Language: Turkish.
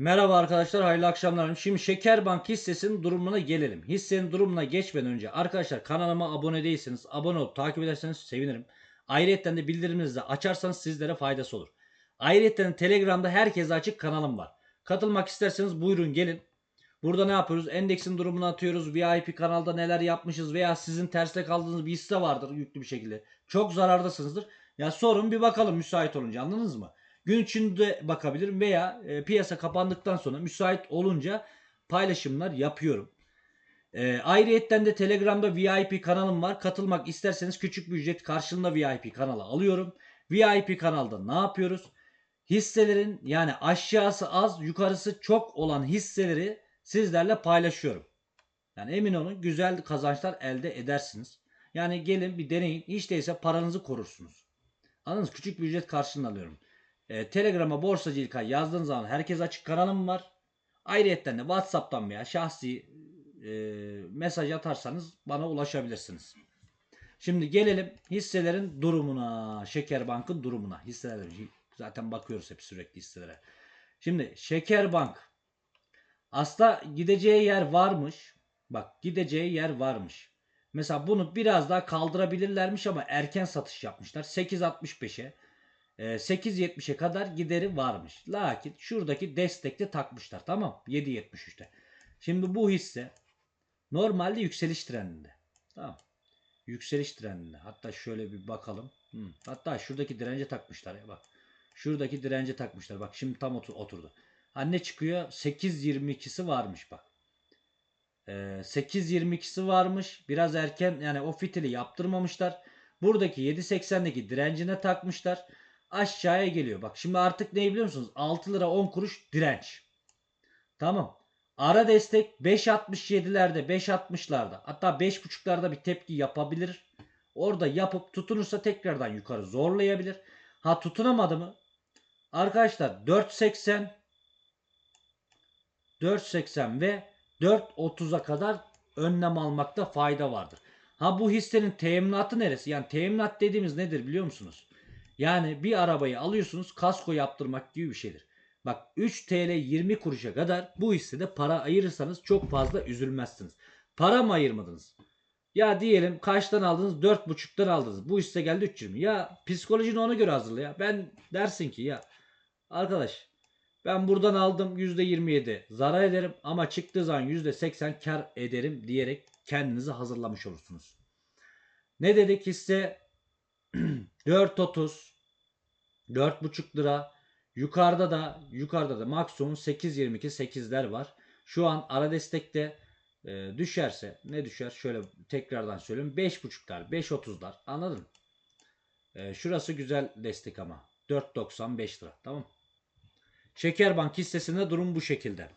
Merhaba arkadaşlar, hayırlı akşamlar. Şimdi Şekerbank hissesinin durumuna gelelim. Hissenin durumuna geçmeden önce arkadaşlar kanalıma abone değilseniz abone olup takip ederseniz sevinirim. Ayrıca de bildirimlerinizi de açarsanız sizlere faydası olur. Ayrıca Telegram'da herkese açık kanalım var. Katılmak isterseniz buyurun gelin. Burada ne yapıyoruz? Endeksin durumunu atıyoruz. VIP kanalda neler yapmışız veya sizin terste kaldığınız bir hisse vardır yüklü bir şekilde. Çok zarardasınızdır. Ya sorun bir bakalım müsait olunca anladınız mı? Gün içinde bakabilirim veya e, piyasa kapandıktan sonra müsait olunca paylaşımlar yapıyorum. E, ayrıyetten de Telegram'da VIP kanalım var. Katılmak isterseniz küçük bir ücret karşılığında VIP kanalı alıyorum. VIP kanalda ne yapıyoruz? Hisselerin yani aşağısı az yukarısı çok olan hisseleri sizlerle paylaşıyorum. Yani emin olun güzel kazançlar elde edersiniz. Yani gelin bir deneyin. Hiç değilse paranızı korursunuz. Anladınız? Küçük bir ücret karşılığında alıyorum. E, Telegram'a Borsacı İlkay yazdığınız zaman herkes açık kanalım var. Ayrıyetten de WhatsApp'tan veya şahsi e, mesaj atarsanız bana ulaşabilirsiniz. Şimdi gelelim hisselerin durumuna. Şekerbank'ın durumuna. Hisseler zaten bakıyoruz hep sürekli hisselere. Şimdi Şekerbank aslında gideceği yer varmış. Bak gideceği yer varmış. Mesela bunu biraz daha kaldırabilirlermiş ama erken satış yapmışlar. 8.65'e. e, 8.70'e kadar gideri varmış. Lakin şuradaki destekte takmışlar. Tamam. 7.73'te. Şimdi bu hisse normalde yükseliş trendinde. Tamam. Yükseliş trendinde. Hatta şöyle bir bakalım. Hı. Hatta şuradaki dirence takmışlar ya bak. Şuradaki dirence takmışlar. Bak şimdi tam otur- oturdu. Ha ne çıkıyor? 8.22'si varmış bak. Ee, 8.22'si varmış. Biraz erken yani o fitili yaptırmamışlar. Buradaki 7.80'deki direncine takmışlar. Aşağıya geliyor. Bak şimdi artık ne biliyor musunuz? 6 lira 10 kuruş direnç. Tamam. Ara destek 5.67'lerde 5.60'larda hatta 5.5'larda bir tepki yapabilir. Orada yapıp tutunursa tekrardan yukarı zorlayabilir. Ha tutunamadı mı? Arkadaşlar 4.80 4.80 ve 4.30'a kadar önlem almakta fayda vardır. Ha bu hissenin teminatı neresi? Yani teminat dediğimiz nedir biliyor musunuz? Yani bir arabayı alıyorsunuz kasko yaptırmak gibi bir şeydir. Bak 3 TL 20 kuruşa kadar bu hissede para ayırırsanız çok fazla üzülmezsiniz. Para mı ayırmadınız? Ya diyelim kaçtan aldınız? 4.5'tan aldınız. Bu hisse geldi 3.20. Ya psikolojini ona göre hazırla ya. Ben dersin ki ya arkadaş ben buradan aldım %27 zarar ederim ama çıktığı zaman %80 kar ederim diyerek kendinizi hazırlamış olursunuz. Ne dedik hisse 4.30 4.5 lira yukarıda da yukarıda da maksimum 8.22 8'ler var. Şu an ara destekte e, düşerse ne düşer? Şöyle tekrardan söyleyeyim 5.5'lar 5.30'lar anladın? E, şurası güzel destek ama 4.95 lira tamam. Şekerbank hissesinde durum bu şekilde.